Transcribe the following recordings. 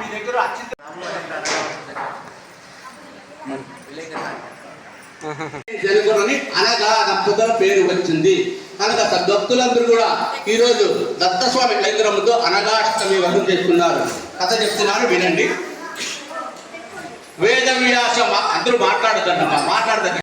మీ దగ్గర జరుగునని అనగా దంపతుల పేరు వచ్చింది. కనుక భక్తులందరూ కూడా ఈరోజు దత్తస్వామి కైంకరముతో అనగాష్టమి వ్రతం చేసుకున్నారు కథ చెప్తున్నాను వినండి. వేద వ్యాసం అందరూ మాట్లాడుతున్నమ్మా మాట్లాడదండి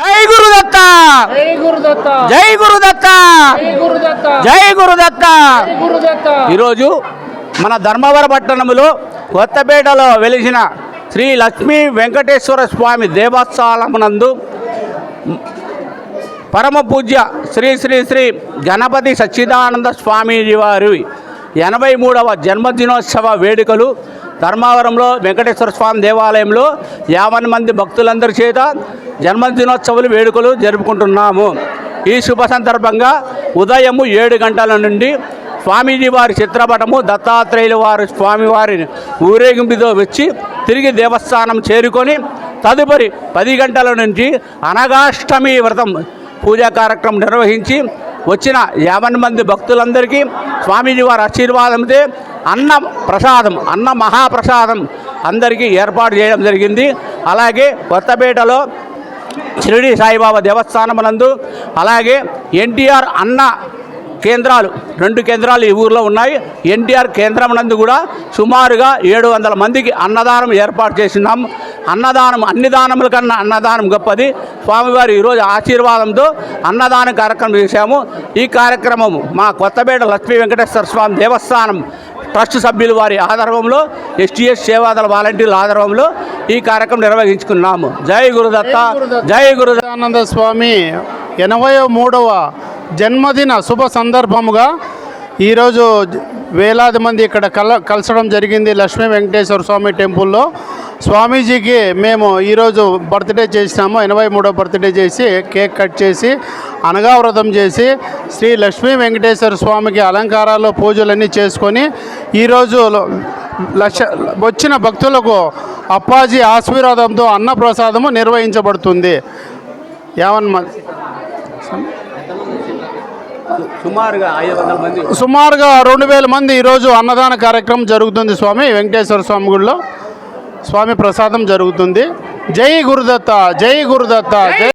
జై గురుదత్త! జై గురుదత్త! జై గురుదత్త! జై గురుదత్త! ఈరోజు మన ధర్మవర పట్టణంలో కొత్తపేటలో వెలిసిన శ్రీ లక్ష్మీ వెంకటేశ్వర స్వామి దేవస్థానమునందు పరమ పూజ్య శ్రీ శ్రీ శ్రీ గణపతి సచ్చిదానంద స్వామీజీ వారి ఎనభై మూడవ జన్మదినోత్సవ వేడుకలు ధర్మవరంలో వెంకటేశ్వర స్వామి దేవాలయంలో యాభై మంది భక్తులందరి చేత జన్మదినోత్సవాలు వేడుకలు జరుపుకుంటున్నాము. ఈ శుభ సందర్భంగా ఉదయము ఏడు గంటల నుండి స్వామీజీ వారి చిత్రపటము దత్తాత్రేయుల వారి స్వామివారి ఊరేగింపుతో వచ్చి తిరిగి దేవస్థానం చేరుకొని తదుపరి పది గంటల నుంచి అనగాష్టమి వ్రతం పూజా కార్యక్రమం నిర్వహించి వచ్చిన యాభై మంది భక్తులందరికీ స్వామీజీ వారి ఆశీర్వాదంతో అన్న ప్రసాదం అన్న మహాప్రసాదం అందరికీ ఏర్పాటు చేయడం జరిగింది. అలాగే కొత్తపేటలో షిరిడి సాయిబాబా దేవస్థానమునందు అలాగే ఎన్టీఆర్ అన్న కేంద్రాలు రెండు కేంద్రాలు ఈ ఊర్లో ఉన్నాయి. ఎన్టీఆర్ కేంద్రం నందు కూడా సుమారుగా ఏడు వందల మందికి అన్నదానం ఏర్పాటు చేసినాం. అన్నదానం అన్ని దానముల కన్నా అన్నదానం గొప్పది. స్వామివారి ఈరోజు ఆశీర్వాదంతో అన్నదాన కార్యక్రమం చేశాము. ఈ కార్యక్రమం మా కొత్తపేట లక్ష్మీ వెంకటేశ్వర స్వామి దేవస్థానం ట్రస్ట్ సభ్యులు వారి ఆధారంలో ఎస్టీఎస్ సేవాదళ వాలంటీర్ల ఆధారంలో ఈ కార్యక్రమం నిర్వహించుకున్నాము. జై గురుదత్త. జై గురుదత్త. ఆనంద స్వామి ఎనభై మూడవ జన్మదిన శుభ సందర్భముగా ఈరోజు వేలాది మంది ఇక్కడ కల కలసడం జరిగింది లక్ష్మీ వెంకటేశ్వర స్వామి టెంపుల్లో. స్వామీజీకి మేము ఈరోజు బర్త్డే చేసినాము ఎనభై మూడో బర్త్డే చేసి కేక్ కట్ చేసి అనగా వ్రతం చేసి శ్రీ లక్ష్మీ వెంకటేశ్వర స్వామికి అలంకారాలు పూజలన్నీ చేసుకొని ఈరోజు లక్ష వచ్చిన భక్తులకు అప్పాజీ ఆశీర్వాదంతో అన్నప్రసాదము నిర్వహించబడుతుంది. యావన్ సుమారుగా ఐదు వందల మంది. సుమారుగా రెండు వేల మంది ఈరోజు అన్నదాన కార్యక్రమం జరుగుతుంది స్వామి వెంకటేశ్వర స్వామి గుడిలో. స్వామి ప్రసాదం జరుగుతుంది. జై గురుదత్త జై గురుదత్త జై